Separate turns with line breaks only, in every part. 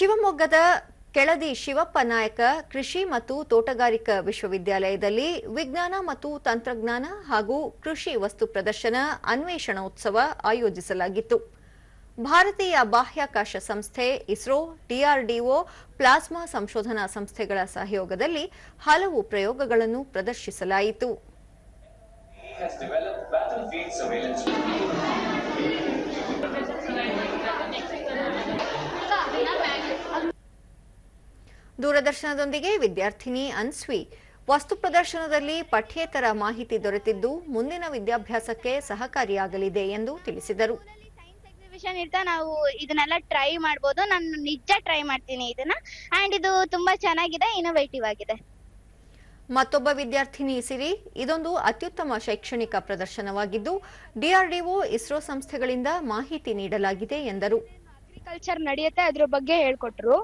ಶಿವಮೊಗ್ಗದ ಕೆಳದಿ ಶಿವಪ್ಪ ನಾಯಕ ಕೃಷಿ ಮತ್ತು ತೋಟಗಾರಿಕಾ ವಿಶ್ವವಿದ್ಯಾಲಯದಲ್ಲಿ ವಿಜ್ಞಾನ ಮತ್ತು ತಂತ್ರಜ್ಞಾನ ಹಾಗೂ ಕೃಷಿ ವಸ್ತು ಪ್ರದರ್ಶನ ಅನ್ವೇಷಣೋತ್ಸವ ಆಯೋಜಿಸಲಾಗಿತ್ತು. ಭಾರತೀಯ ಬಾಹ್ಯಾಕಾಶ ಸಂಸ್ಥೆ, ಇಸ್ರೋ ಡಿಆರ್ಡಿಒ ಪ್ಲಾಸ್ಮಾ ಸಂಶೋಧನಾ ಸಂಸ್ಥೆಗಳ ಸಹಯೋಗದಲ್ಲಿ ಹಲವು ಪ್ರಯೋಗಗಳನ್ನು ಪ್ರದರ್ಶಿಸಲಾಯಿತು. ದೂರದರ್ಶನದೊಂದಿಗೆ ವಿದ್ಯಾರ್ಥಿನಿ ಅನ್ಸ್ವಿ. ವಸ್ತು ಪ್ರದರ್ಶನದಲ್ಲಿ ಪಠ್ಯೇತರ ಮಾಹಿತಿ ದೊರೆತಿದ್ದು ಮುಂದಿನ ವಿದ್ಯಾಭ್ಯಾಸಕ್ಕೆ ಸಹಕಾರಿಯಾಗಲಿದೆ ಎಂದು ತಿಳಿಸಿದರು.
ಇರ್ತಾ ನಾವು ಇದನ್ನೆಲ್ಲ ಟ್ರೈ ಮಾಡ್ಬೋದು. ನಾನು ನಿಜ ಟ್ರೈ ಮಾಡ್ತೀನಿ ಇದನ್ನ. ಅಂಡ್ ಇದು ತುಂಬಾ ಚೆನ್ನಾಗಿದೆ ಇನೋವೇಟಿವ್ ಆಗಿದೆ.
ಮತ್ತೊಬ್ಬ ವಿದ್ಯಾರ್ಥಿನಿ ಸಿರಿ ಇದೊಂದು ಅತ್ಯುತ್ತಮ ಶೈಕ್ಷಣಿಕ ಪ್ರದರ್ಶನವಾಗಿದ್ದು ಡಿಆರ್ಡಿಒ ಇಸ್ರೋ ಸಂಸ್ಥೆಗಳಿಂದ ಮಾಹಿತಿ ನೀಡಲಾಗಿದೆ ಎಂದರು.
ಅಗ್ರಿಕಲ್ಚರ್ ನಡೆಯುತ್ತೆ ಅದ್ರ ಬಗ್ಗೆ ಹೇಳ್ಕೊಟ್ರು.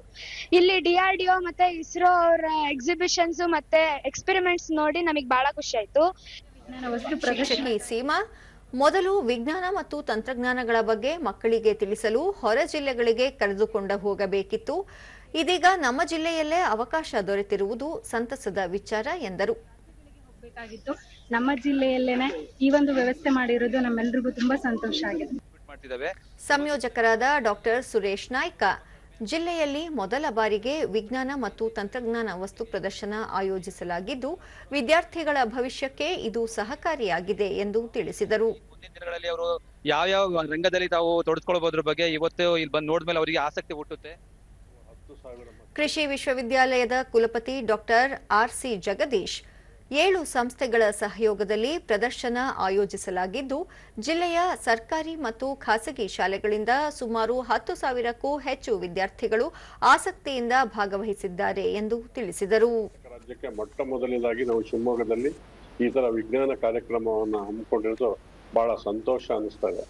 ಇಲ್ಲಿ ಡಿಆರ್ಡಿಒ ಆರ್ ಡಿ ಒ ಮತ್ತೆ ಇಸ್ರೋ ಅವರ ಎಕ್ಸಿಬಿಷನ್ಸ್ ಮತ್ತೆ ಎಕ್ಸ್ಪೆರಿಮೆಂಟ್ಸ್ ನೋಡಿ ನಮಗೆ ಬಹಳ ಖುಷಿ ಆಯ್ತು
ಸೀಮಾ ಮೊದಲು ವಿಜ್ಞಾನ ಮತ್ತು ತಂತ್ರಜ್ಞಾನಗಳ ಬಗ್ಗೆ ಮಕ್ಕಳಿಗೆ ತಿಳಿಸಲು ಹೊರ ಜಿಲ್ಲೆಗಳಿಗೆ ಕರೆದುಕೊಂಡು ಹೋಗಬೇಕಿತ್ತು. ಇದೀಗ ನಮ್ಮ ಜಿಲ್ಲೆಯಲ್ಲೇ ಅವಕಾಶ ದೊರೆತಿರುವುದು ಸಂತಸದ ವಿಚಾರ ಎಂದರು.
ನಮ್ಮ ಜಿಲ್ಲೆಯಲ್ಲೇನೆ ಈ ಒಂದು ವ್ಯವಸ್ಥೆ ಮಾಡಿರೋದು ನಮ್ಮೆಲ್ರಿಗೂ ತುಂಬಾ ಸಂತೋಷ ಆಗಿದೆ.
ಮಾಡ್ತಿದ್ದಾವೆ.
ಸಂಯೋಜಕರಾದ ಡಾಕ್ಟರ್ ಸುರೇಶ್ ನಾಯ್ಕ. ಜಿಲ್ಲೆಯಲ್ಲಿ ಮೊದಲ ಬಾರಿಗೆ ವಿಜ್ಞಾನ ಮತ್ತು ತಂತ್ರಜ್ಞಾನ ವಸ್ತು ಪ್ರದರ್ಶನ ಆಯೋಜಿಸಲಾಗಿದ್ದು ವಿದ್ಯಾರ್ಥಿಗಳ ಭವಿಷ್ಯಕ್ಕೆ ಇದು ಸಹಕಾರಿಯಾಗಿದೆ ಎಂದು ತಿಳಿಸಿದರು.
ಮುಂದಿನ ದಿನಗಳಲ್ಲಿ ಅವರು ಯಾವ ಯಾವ ರಂಗದಲ್ಲಿ ತಾವು ತೊಡಸ್ಕೊಳ್ಬೋದ್ರ ಬಗ್ಗೆ ಇವತ್ತು ಇಲ್ಲಿ ಬಂದು ನೋಡಿದ್ಮೇಲೆ ಅವರಿಗೆ ಆಸಕ್ತಿ ಹುಟ್ಟುತ್ತೆ.
ಕೃಷಿ ವಿಶ್ವವಿದ್ಯಾಲಯದ ಕುಲಪತಿ ಡಾಕ್ಟರ್ ಆರ್ ಸಿ ಜಗದೀಶ್ ಏಳು ಸಂಸ್ಥೆಗಳ ಸಹಯೋಗದಲ್ಲಿ ಪ್ರದರ್ಶನ ಆಯೋಜಿಸಲಾಗಿದ್ದು, ಜಿಲ್ಲೆಯ ಸರ್ಕಾರಿ ಮತ್ತು ಖಾಸಗಿ ಶಾಲೆಗಳಿಂದ ಸುಮಾರು ಹತ್ತು ಸಾವಿರಕ್ಕೂ ಹೆಚ್ಚು ವಿದ್ಯಾರ್ಥಿಗಳು ಆಸಕ್ತಿಯಿಂದ ಭಾಗವಹಿಸಿದ್ದಾರೆ ಎಂದು ತಿಳಿಸಿದರು.
ರಾಜ್ಯಕ್ಕೆ ಮೊಟ್ಟ ನಾವು ಶಿವಮೊಗ್ಗದಲ್ಲಿ ಈ ತರ ವಿಜ್ಞಾನ ಕಾರ್ಯಕ್ರಮವನ್ನು ಹಮ್ಮಿಕೊಂಡಿರೋದು ಬಹಳ ಸಂತೋಷ ಅನಿಸ್ತಾ ಇದೆ.